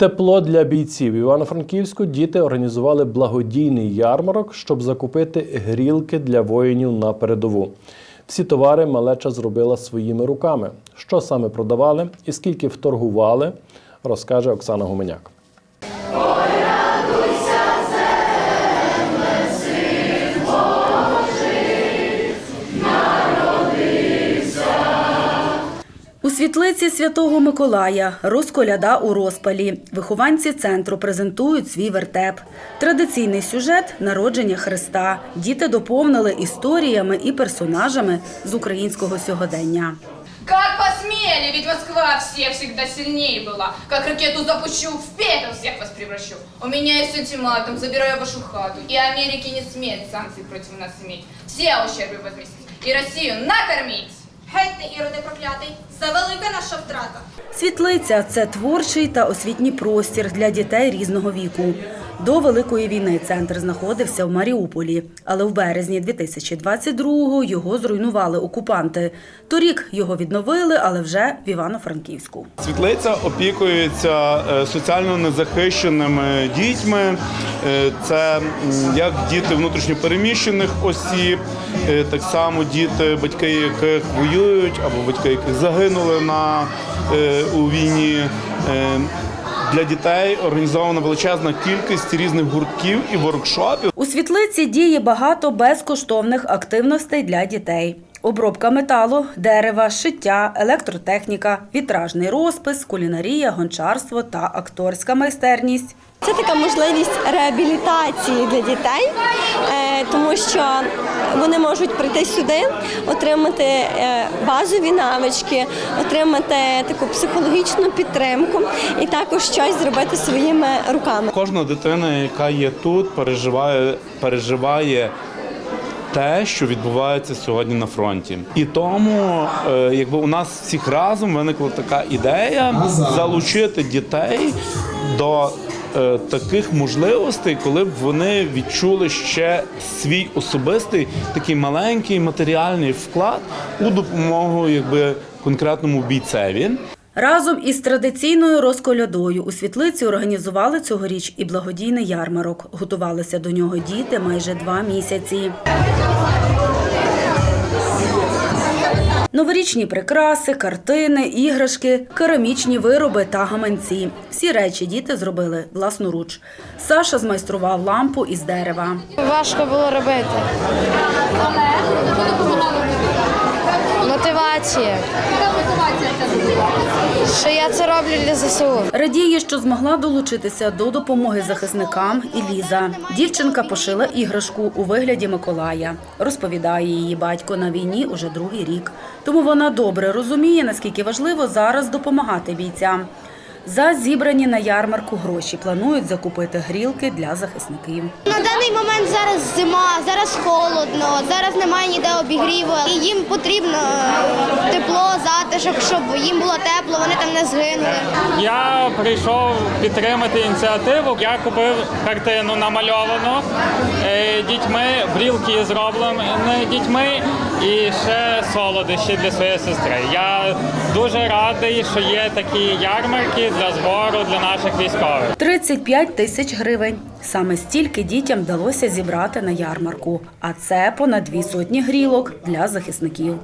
Тепло для бійців. Івано-Франківську діти організували благодійний ярмарок, щоб закупити грілки для воїнів на передову. Всі товари малеча зробила своїми руками. Що саме продавали і скільки вторгували, розкаже Оксана Гуменяк. Світлиці Святого Миколая розколяда у розпалі. Вихованці центру презентують свій вертеп. Традиційний сюжет народження Христа. Діти доповнили історіями і персонажами з українського сьогодення. Как посмели, ведь Москва все всегда сильнее была. Как ракету запущу, в пепел всех вас превращу. У меня есть ультиматум, забираю вашу хату. И Америке не смеет санкций против нас иметь. Все ущербы возместить. И Россию накормить. Геть ти, іроди проклятий, завелика наша втрата. Світлиця це творчий та освітній простір для дітей різного віку. До Великої війни центр знаходився в Маріуполі, але в березні 2022-го його зруйнували окупанти. Торік його відновили, але вже в Івано-Франківську. Світлиця опікується е, соціально незахищеними дітьми. Е, Це як діти внутрішньопереміщених осіб, е, так само діти, батьки яких воюють або батьки яких загинули на, у війні. Для дітей організована величезна кількість різних гуртків і воркшопів. У світлиці діє багато безкоштовних активностей для дітей. Обробка металу, дерева, шиття, електротехніка, вітражний розпис, кулінарія, гончарство та акторська майстерність. Це така можливість реабілітації для дітей, е, тому що вони можуть прийти сюди, отримати е, базові навички, отримати таку психологічну підтримку і також щось зробити своїми руками. Кожна дитина, яка є тут, переживає, переживає те, що відбувається сьогодні на фронті. І тому, е, якби у нас всіх разом виникла така ідея залучити дітей до таких можливостей, коли б вони відчули ще свій особистий такий маленький матеріальний вклад у допомогу якби конкретному бійцеві. Разом із традиційною розколядою у світлиці організували цьогоріч і благодійний ярмарок. Готувалися до нього діти майже два місяці. Новорічні прикраси, картини, іграшки, керамічні вироби та гаманці. Всі речі діти зробили власноруч. Саша змайстрував лампу із дерева. Важко було робити. Мотивація. Що я це роблю для ЗСУ. Радіє, що змогла долучитися до допомоги захисникам і Ліза. Дівчинка пошила іграшку у вигляді Миколая. Розповідає її батько на війні уже другий рік. Тому вона добре розуміє, наскільки важливо зараз допомагати бійцям. За зібрані на ярмарку гроші планують закупити грілки для захисників. На даний момент зараз зима, зараз холодно, зараз немає ніде обігріву. І їм потрібно е, тепло, затишок, щоб їм було тепло, вони там не згинули. Я прийшов підтримати ініціативу. Я купив картину намальовану е, дітьми, брілки зроблені дітьми і ще солодощі для своєї сестри. Я дуже радий, що є такі ярмарки для збору для наших військових. 35 тисяч гривень. Саме стільки дітям вдалося зібрати на ярмарку. А це понад дві сотні грілок для захисників.